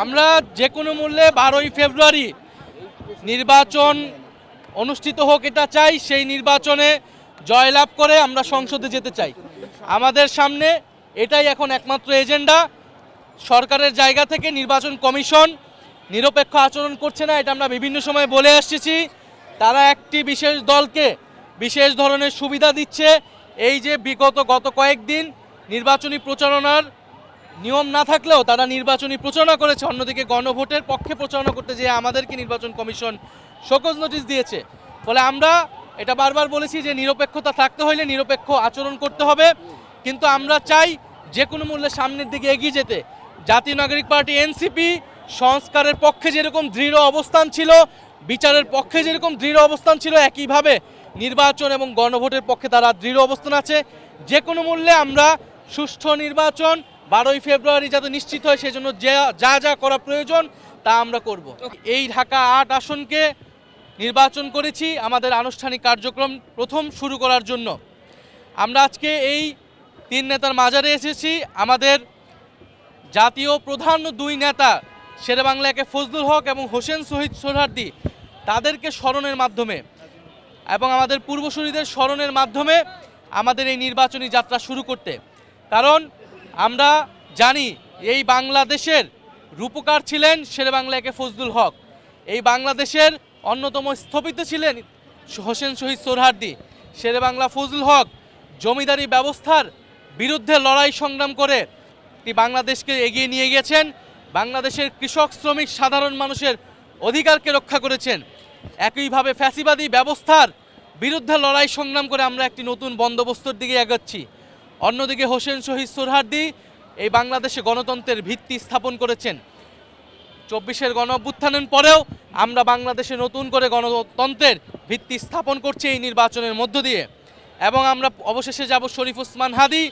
আমরা যে কোনো মূল্যে বারোই ফেব্রুয়ারি নির্বাচন অনুষ্ঠিত হোক এটা চাই, সেই নির্বাচনে জয়লাভ করে আমরা সংসদে যেতে চাই। আমাদের সামনে এটাই এখন একমাত্র এজেন্ডা। সরকারের জায়গা থেকে নির্বাচন কমিশন নিরপেক্ষ আচরণ করছে না, এটা আমরা বিভিন্ন সময় বলে আসছি তারা একটি বিশেষ দলকে বিশেষ ধরনের সুবিধা দিচ্ছে। এই যে বিগত গত কয়েকদিন নির্বাচনী প্রচারণার নিয়ম না থাকলেও তারা নির্বাচনী প্রচারণা করেছে। অন্যদিকে গণভোটের পক্ষে প্রচারণা করতে যেয়ে আমাদেরকে নির্বাচন কমিশন শোকজ নোটিশ দিয়েছে। ফলে আমরা এটা বারবার বলেছি যে নিরপেক্ষতা থাকতে হলে নিরপেক্ষ আচরণ করতে হবে। কিন্তু আমরা চাই যে কোনো মূল্যে সামনের দিকে এগিয়ে যেতে। জাতীয় নাগরিক পার্টি এনসিপি সংস্কারের পক্ষে যেরকম দৃঢ় অবস্থান ছিল, বিচারের পক্ষে যেরকম দৃঢ় অবস্থান ছিল, একইভাবে নির্বাচন এবং গণভোটের পক্ষে তারা দৃঢ় অবস্থান আছে। যে কোনো মূল্যে আমরা সুষ্ঠু নির্বাচন বারোই ফেব্রুয়ারি যাতে নিশ্চিত হয় সেজন্য যা যা যা করা প্রয়োজন তা আমরা করব। এই ঢাকা আট আসনকে নির্বাচন করেছি আমাদের আনুষ্ঠানিক কার্যক্রম প্রথম শুরু করার জন্য। আমরা আজকে এই তিন নেতার মাজারে এসেছি। আমাদের জাতীয় প্রধান দুই নেতা শেরেবাংলা একে ফজলুল হক এবং হোসেন শহীদ সোহার্দি তাদেরকে স্মরণের মাধ্যমে এবং আমাদের পূর্বসূরীদের স্মরণের মাধ্যমে আমাদের এই নির্বাচনী যাত্রা শুরু করতে। কারণ আমরা জানি এই বাংলাদেশের রূপকার ছিলেন শেরেবাংলা একে ফজলুল হক। এই বাংলাদেশের অন্যতম স্থপিত ছিলেন হোসেন শহীদ সোহরার্দি শেরেবাংলা ফজলুল হক জমিদারি ব্যবস্থার বিরুদ্ধে লড়াই সংগ্রাম করে তিনি বাংলাদেশকে এগিয়ে নিয়ে গেছেন। বাংলাদেশের কৃষক, শ্রমিক, সাধারণ মানুষের অধিকারকে রক্ষা করেছেন। একইভাবে ফ্যাসিবাদী ব্যবস্থার বিরুদ্ধে লড়াই সংগ্রাম করে আমরা একটি নতুন বন্দোবস্তর দিকে এগোচ্ছি। অন্যদিকে হোসেন শহীদ সোরহার্দি এই বাংলাদেশে গণতন্ত্রের ভিত্তি স্থাপন করেছেন। চব্বিশের গণ অভ্যুত্থানের পরেও আমরা বাংলাদেশে নতুন করে গণতন্ত্রের ভিত্তি স্থাপন করছি এই নির্বাচনের মধ্য দিয়ে। এবং আমরা অবশেষে যাব শরীফ ওসমান হাদি,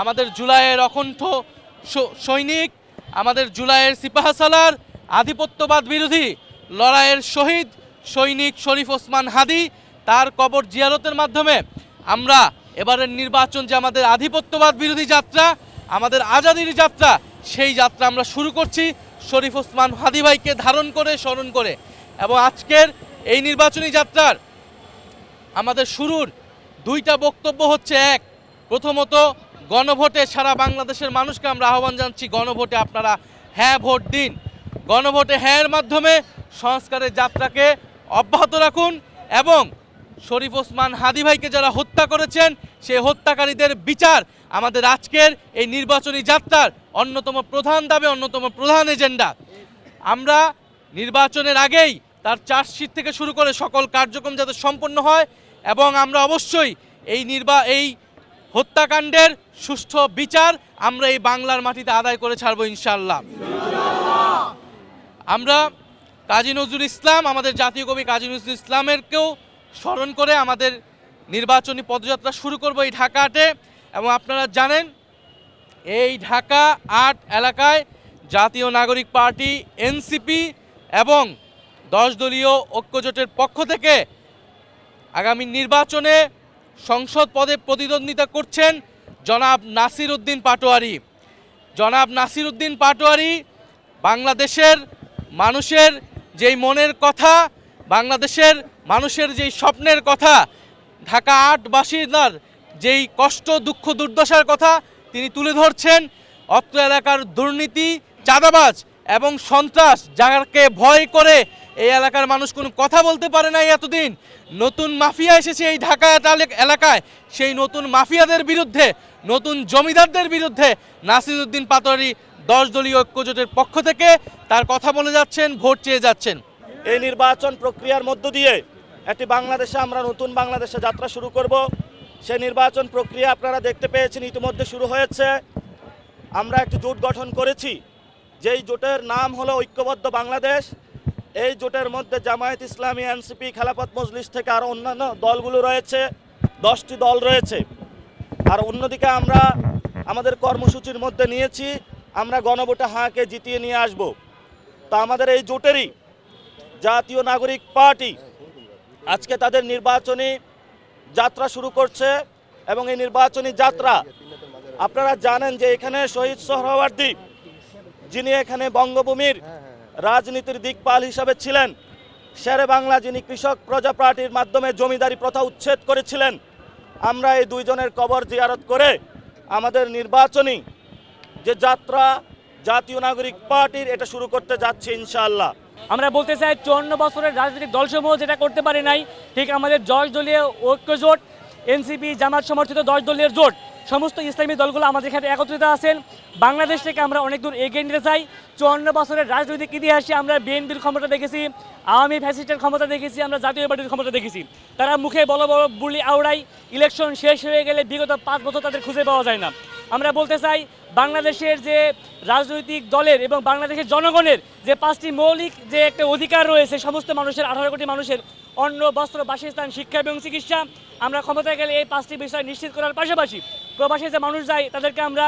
আমাদের জুলাইয়ের অকণ্ঠ সৈনিক, আমাদের জুলাইয়ের সিপাহাসালার আধিপত্যবাদ বিরোধী লড়াইয়ের শহীদ সৈনিক শরীফ ওসমান হাদি, তার কবর জিয়ারতের মাধ্যমে আমরা এবারের নির্বাচন যে আমাদের আধিপত্যবাদ বিরোধী যাত্রা, আমাদের আজাদির যাত্রা, সেই যাত্রা আমরা শুরু করছি। শরীফ ওসমান হাদি ভাইকে ধারণ করে, স্মরণ করে। এবং আজকের এই নির্বাচনী যাত্রার আমাদের শুরুর দুইটা বক্তব্য হচ্ছে এক। প্রথমত, গণভোটে সারা বাংলাদেশের মানুষকে আমরা আহ্বান জানাচ্ছি, গণভোটে আপনারা হ্যাঁ ভোট দিন। গণভোটে হ্যাঁর মাধ্যমে সংস্কারের যাত্রাকে অব্যাহত রাখুন এবং শরীফ ওসমান হাদি ভাইকে যারা হত্যা করেছেন, সেই হত্যাকারীদের বিচার আমাদের আজকের এই নির্বাচনী যাত্রার অন্যতম প্রধান দাবি, অন্যতম প্রধান এজেন্ডা। আমরা নির্বাচনের আগেই তার চার্জশিট থেকে শুরু করে সকল কার্যক্রম যাতে সম্পন্ন হয় এবং আমরা অবশ্যই এই নির্বা, এই হত্যাকাণ্ডের সুষ্ঠু বিচার আমরা এই বাংলার মাটিতে আদায় করে ছাড়বো ইনশাল্লাহ আমরা কাজী নজরুল ইসলাম, আমাদের জাতীয় কবি কাজী নজরুল ইসলামেরকেও স্মরণ করে আমাদের নির্বাচনী পদযাত্রা শুরু করব এই ঢাকাতে এবং আপনারা জানেন, এই ঢাকা আট এলাকায় জাতীয় নাগরিক পার্টি, এনসিপি এবং দশ দলীয় ঐক্যজোটের পক্ষ থেকে আগামী নির্বাচনে সংসদ পদে প্রতিদ্বন্দ্বিতা করছেন জনাব নাসির উদ্দিন পাটোয়ারি। জনাব নাসির উদ্দিন পাটোয়ারি বাংলাদেশের মানুষের যেই মনের কথা বাংলাদেশের মানুষের যেই স্বপ্নের কথা, ঢাকা আট বাসিন্দার যেই কষ্ট, দুঃখ, দুর্দশার কথা তিনি তুলে ধরছেন, অত্র এলাকার দুর্নীতি, চাঁদাবাজ এবং সন্ত্রাস যাকে ভয় করে এই এলাকার মানুষ কোনো কথা বলতে পারে নাই এতদিন। নতুন মাফিয়া এসেছে এই ঢাকা এলাক- এলাকায়। সেই নতুন মাফিয়াদের বিরুদ্ধে, নতুন জমিদারদের বিরুদ্ধে নাসিরুদ্দিন পাটোয়ারি দশ দলীয় ঐক্যজোটের পক্ষ থেকে তার কথা বলে যাচ্ছেন, ভোট চেয়ে যাচ্ছেন। এই নির্বাচন প্রক্রিয়ার মধ্য দিয়ে একটি বাংলাদেশে আমরা নতুন বাংলাদেশে যাত্রা শুরু করব। সেই নির্বাচন প্রক্রিয়া আপনারা দেখতে পেয়েছেন, ইতিমধ্যে শুরু হয়েছে। আমরা একটি জোট গঠন করেছি। যেই জোটের নাম হলো ঐক্যবদ্ধ বাংলাদেশ। এই জোটের মধ্যে জামায়াত ইসলামী, এনসিপি, খেলাফত মজলিস থেকে আরও অন্যান্য দলগুলো রয়েছে, দশটি দল রয়েছে। আর অন্যদিকে আমরা আমাদের কর্মসূচির মধ্যে নিয়েছি, আমরা গণভোটে হাঁকে জিতিয়ে নিয়ে আসব। তা আমাদের এই জোটেরই জাতীয় নাগরিক পার্টি। আজকে তাদের নির্বাচনী যাত্রা শুরু করছে এবং এই নির্বাচনী যাত্রা, আপনারা জানেন যে এখানে শহীদ সোহরাওয়ার্দী, যিনি এখানে বঙ্গভূমির রাজনীতির দিকপাল হিসাবে ছিলেন, শেরে বাংলা যিনি কৃষক প্রজা পার্টির মাধ্যমে জমিদারি প্রথা উচ্ছেদ করেছিলেন, আমরা এই দুইজনের কবর জিয়ারত করে আমাদের নির্বাচনী যে যাত্রা জাতীয় নাগরিক পার্টির এটা শুরু করতে যাচ্ছে ইনশাআল্লাহ। আমরা বলতে চাই চুয়ান্ন বছরের রাজনৈতিক দলসমূহ যেটা করতে পারে নাই, ঠিক আমাদের দশ দলীয় ঐক্য জোট এনসিপি, জামাত সমর্থিত দশ দলীয় জোট, সমস্ত ইসলামী দলগুলো আমাদের এখানে একত্রিত আছেন। বাংলাদেশ থেকে আমরা অনেক দূর এগিয়ে নিতে চাই। চুয়ান্ন বছরের রাজনৈতিক ইতিহাসে আমরা বিএনপির ক্ষমতা দেখেছি, আওয়ামী ফ্যাসিস্টের ক্ষমতা দেখেছি, আমরা জাতীয় পার্টির ক্ষমতা দেখেছি। তারা মুখে বড় বড় বুলি আওড়াই ইলেকশন শেষ হয়ে গেলে বিগত পাঁচ বছর তাদের খুঁজে পাওয়া যায় না। আমরা বলতে চাই বাংলাদেশের যে রাজনৈতিক দলের এবং বাংলাদেশের জনগণের যে পাঁচটি মৌলিক যে একটা অধিকার রয়েছে, সমস্ত মানুষের, আঠারো কোটি মানুষের অন্ন, বস্ত্র, বাসস্থান, শিক্ষা এবং চিকিৎসা, আমরা ক্ষমতায় গেলে এই পাঁচটি বিষয় নিশ্চিত করার পাশাপাশি প্রবাসী যে মানুষ যায়, তাদেরকে আমরা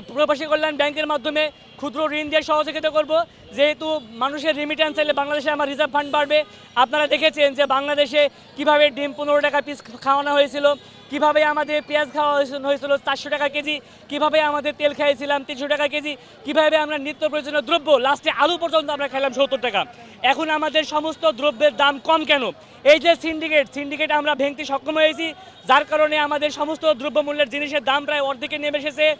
প্রবাসী কল্যাণ ব্যাংকের মাধ্যমে ক্ষুদ্র ঋণ দিয়ে সহযোগিতা করব। যেহেতু মানুষের রিমিটেন্স চাইলে বাংলাদেশে আমার রিজার্ভ ফান্ড বাড়বে। আপনারা দেখেছেন যে বাংলাদেশে কীভাবে ডিম পনেরো টাকা পিস খাওয়ানো হয়েছিল, কীভাবে আমাদের পেঁয়াজ খাওয়া হয়েছিল- চারশো টাকা কেজি, কীভাবে আমাদের তেল খাইছিলাম তিনশো টাকা কেজি, কীভাবে আমরা নিত্য প্রয়োজনীয় দ্রব্য লাস্টে আলু পর্যন্ত আমরা খাইলাম সত্তর টাকা। এখন আমাদের সমস্ত দ্রব্যের দাম কম কেন? এই যে সিন্ডিকেট সিন্ডিকেট আমরা ভেঙতে সক্ষম হয়েছি, যার কারণে আমাদের সমস্ত দ্রব্যমূল্যের জিনিসের দাম প্রায় অর্ধেকে নেমে এসেছে।